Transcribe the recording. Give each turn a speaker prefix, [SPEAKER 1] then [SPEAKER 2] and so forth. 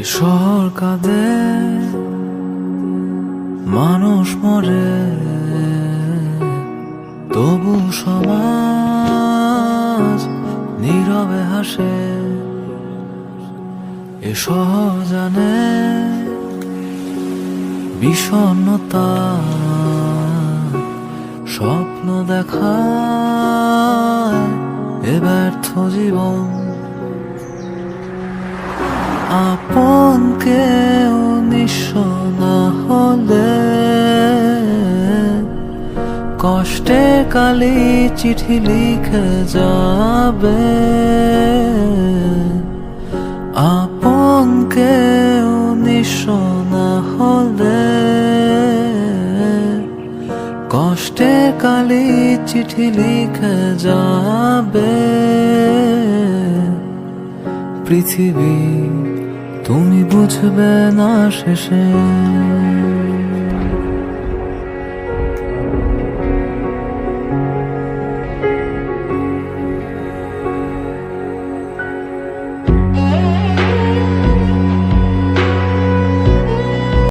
[SPEAKER 1] এ শহর কাঁদে, মানুষ মরে, তবু সমাজ নীরবে হাসে। এ শহর জানে বিষণ্ণতা, স্বপ্ন দেখায় এ ব্যর্থ জীবন। আপন কেউ না হলে কষ্টে কালি চিঠি লিখে যাবে। আপন কেউ না হলে কষ্টে কালি চিঠি লিখে যাবে। পৃথিবী তুমি বুঝবে না শেষে।